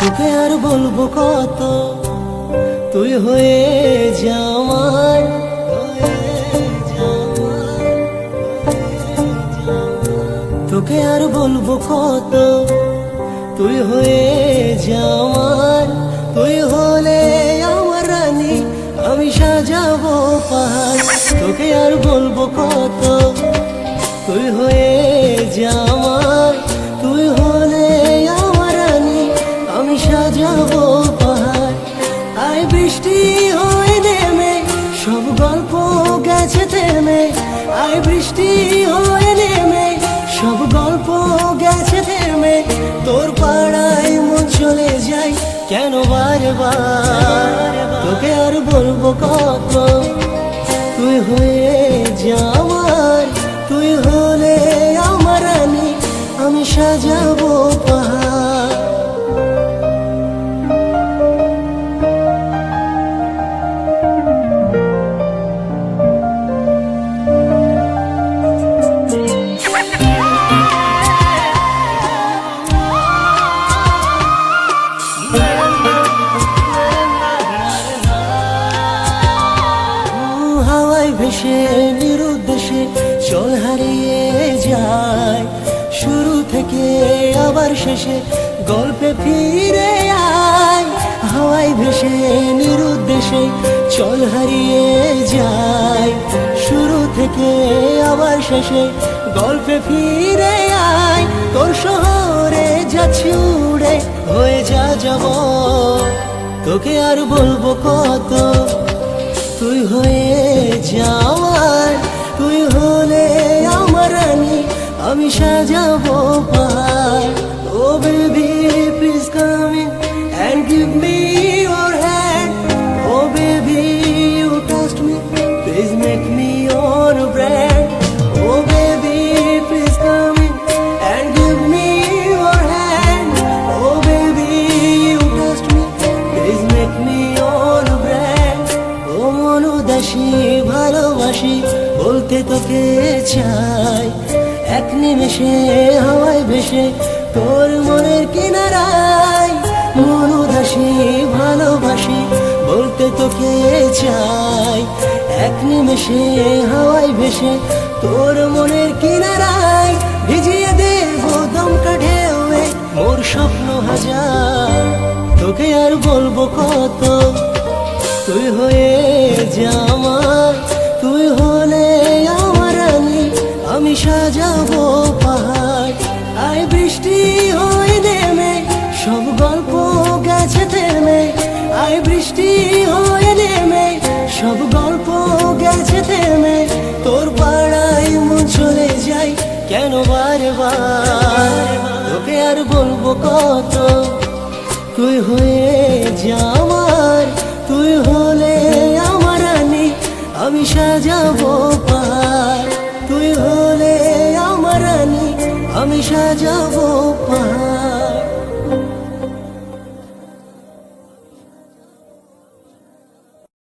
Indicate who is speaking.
Speaker 1: তোকে আর বলব কত? তুই হয়ে যাওয়ার তোকে আর বলব কত? তুই হয়ে যাওয়ার তুই হলে আমার রানী, আমি সাজাবো পাহাড়। তোকে আর বলব কত? তুই হয়ে যাওয়ার বৃষ্টি হয়ে নেমে, সব গল্প গেছে থেমে। আয় বৃষ্টি হয়ে নেমে, সব গল্প গেছে থেমে। তোর পাড়ায় মন চলে যাই কেন বারবার? তোকে আর বলব কত? তুই হয়ে যাওয়ার তুই হলে আমার আমি সাজাবো পাহাড়। ভেসে নিরুদ্দেশে চল হারিয়ে যায়। শুরু থেকে আবার শেষে গল্পে ফিরে আয়। হাওয়ায় ভেসে নিরুদ্দেশে চল হারিয়ে যায়। শুরু থেকে আবার শেষে গল্পে ফিরে আয়। তোর শহরে যাচ্ছি উড়ে হয়ে যা যাব তোকে আর বলব কত? তুই হয়ে যাওয়ার তুই হলে আমার আমি আমি সাজাবো পাহাড়। ও baby please come in and give me ভালোবাসি, বলতে তোকে চাই। এক নিমেষে হাওয়ায় ভেসে তোর মনের কিনারায় মনুদাসী ভালোবাসি, বলতে তোকে চাই। এক নিমেষে হাওয়ায় ভেসে তোর মনের কিনারায় ভিজিয়ে দেব দমকা ঢেউয়ে, মোর স্বপ্ন হাজার। তোকে আর বলব কত তুই হয়ে তুই হলে আমার রানী, আমি সাজাবো পাহাড়। আয় বৃষ্টি হয়ে নেমে, সব গল্প গেছে থেমে। আয় বৃষ্টি হয়ে নেমে, সব গল্প গেছে থেমে। তোর পাড়ায় মন চলে যাই কেন বারবার? তোকে আর বলব কত? তুই হয়ে যাওয়ার আমি সাজাবো পার। তুই হলে আমার রানী আমি সাজাবো পাহাড়